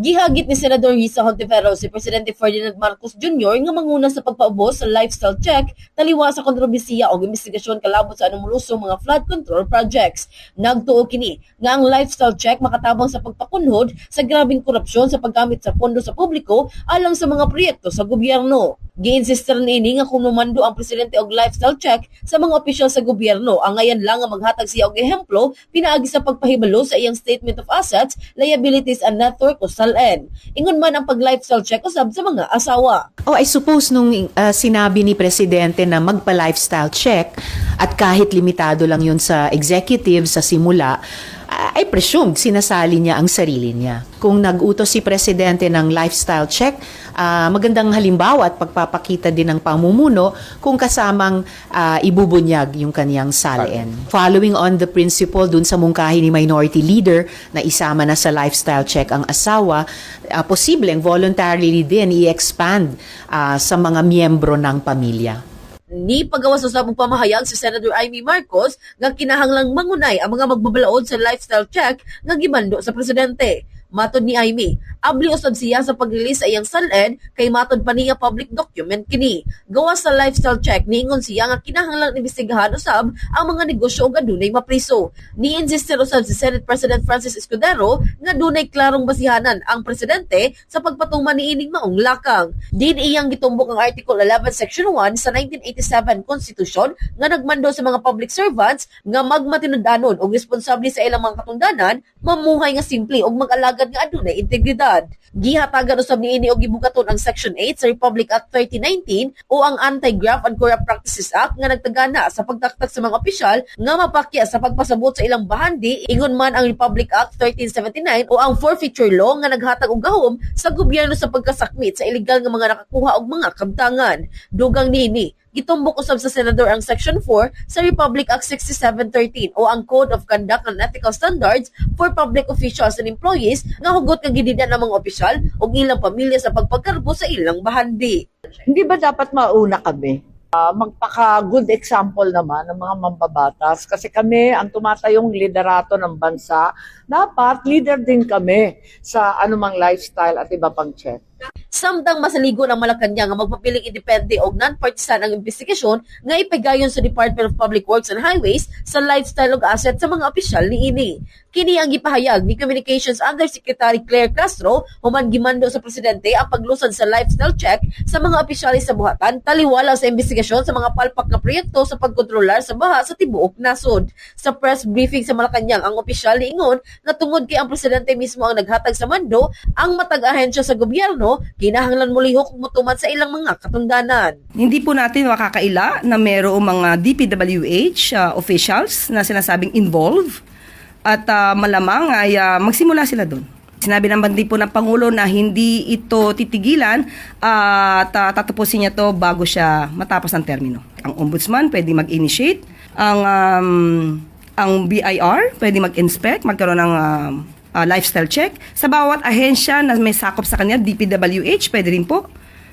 Gihagit ni Senador Risa Hontiveros si Presidente Ferdinand Marcos Jr. nga manguna sa pagpaubos sa lifestyle check taliwa sa kontrobersiya o investigasyon kalabot sa anumulusong mga flood control projects. Nagtuo kini nga ang lifestyle check makatabang sa pagpakunhod sa grabing korupsyon sa paggamit sa pondo sa publiko alang sa mga proyekto sa gobyerno. Giinsister niini nga kung numando ang presidente og lifestyle check sa mga opisyal sa gobyerno, ang ngayon lang nga maghatag siya og ehemplo pinaagi sa pagpahibalo sa iyang statement of assets, liabilities and net worth o SALN. Ingon man ang pag-lifestyle check usab sa mga asawa. Oh, I suppose nung uh, sinabi ni Presidente na magpa-lifestyle check at kahit limitado lang yun sa executive sa simula, I presume sinasali niya ang sarili niya. Kung nag-utos si Presidente ng lifestyle check, uh, magandang halimbawa at pagpapakita din ng pamumuno kung kasamang uh, ibubunyag yung kaniyang salin. Following on the principle dun sa mungkahi ni Minority Leader na isama na sa lifestyle check ang asawa, uh, posibleng voluntarily din i-expand uh, sa mga miyembro ng pamilya. Ni pagawas sa sabong pamahayag si Senator Amy Marcos nga kinahanglang mangunay ang mga magbabalaod sa lifestyle check nga gimando sa presidente. Matod ni Amy, abli usab siya sa pag-release sa iyang saled kay matod pa niya public document kini. Gawas sa lifestyle check niingon siya nga kinahanglang imbestigahan usab ang mga negosyo ug adunay mapriso. Ni-insiste usab si Senate President Francis Escudero nga dunay klarong basihanan ang presidente sa pagpatuman niining maong lakang. Din iyang gitumbok ang Article 11 Section 1 sa 1987 Constitution nga nagmando sa mga public servants nga magmatinud-anon og responsable sa ilang mga katundanan mamuhay nga simple ug mag-alaga alagad nga adunay integridad. Gihatagan usab niini og gibugaton ang Section 8 sa Republic Act 3019 o ang Anti-Graft and Corrupt Practices Act nga nagtagana sa pagtaktak sa mga opisyal nga mapakya sa pagpasabot sa ilang bahandi ingon man ang Republic Act 1379 o ang Forfeiture Law nga naghatag og gahom sa gobyerno sa pagkasakmit sa illegal nga mga nakakuha og mga kabtangan. Dugang niini gitumbok usab sa senador ang Section 4 sa Republic Act 6713 o ang Code of Conduct and Ethical Standards for Public Officials and Employees nga hugot nga gididyan ng mga opisyal o ilang pamilya sa pagpagkarbo sa ilang bahandi. Hindi ba dapat mauna kami? Uh, magpaka-good example naman ng mga mambabatas kasi kami ang tumatayong liderato ng bansa, dapat leader din kami sa anumang lifestyle at iba pang check. Samtang masaligo ng Malacanang nga magpapiling independe o non-partisan ang investigasyon nga ipigayon sa Department of Public Works and Highways sa lifestyle ug asset sa mga opisyal ni ini. Kini ang gipahayag ni Communications Undersecretary Claire Castro human gimando sa presidente ang paglusad sa lifestyle check sa mga opisyalis sa buhatan taliwala sa investigasyon sa mga palpak na proyekto sa pagkontrolar sa baha sa tibuok nasod. Sa press briefing sa Malacanang ang opisyal niingon nga tungod kay ang presidente mismo ang naghatag sa mando ang matag ahensya sa gobyerno kinahanglan mulihok mutuman sa ilang mga katundanan. Hindi po natin makakaila na mayroong mga DPWH uh, officials na sinasabing involved at uh, malamang ay uh, magsimula sila doon. Sinabi naman din po ng Pangulo na hindi ito titigilan at uh, tatapusin niya to bago siya matapos ng termino. Ang ombudsman pwede mag-initiate, ang um, ang BIR pwede mag-inspect, magkaroon ng uh, uh, lifestyle check. Sa bawat ahensya na may sakop sa kanya, DPWH, pwede rin po.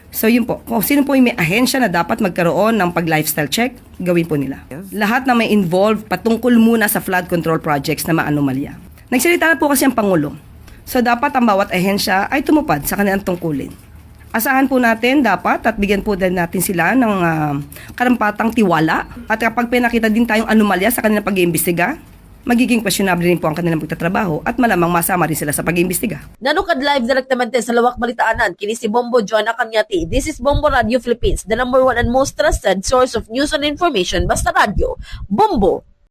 So yun po, kung sino po yung may ahensya na dapat magkaroon ng pag-lifestyle check, gawin po nila. Lahat na may involved patungkol muna sa flood control projects na maanomalya. Nagsalita na po kasi ang Pangulo. So dapat ang bawat ahensya ay tumupad sa kanilang tungkulin. Asahan po natin dapat at bigyan po din natin sila ng uh, karampatang tiwala at kapag pinakita din tayong anomalya sa kanilang pag-iimbestiga, magiging questionable rin po ang kanilang pagtatrabaho at malamang masama rin sila sa pag-iimbestiga. Nanukad live direktamente sa Lawak Balitaanan, kini si Bombo Joanna Kanyati. This is Bombo Radio Philippines, the number one and most trusted source of news and information. Basta radio, Bombo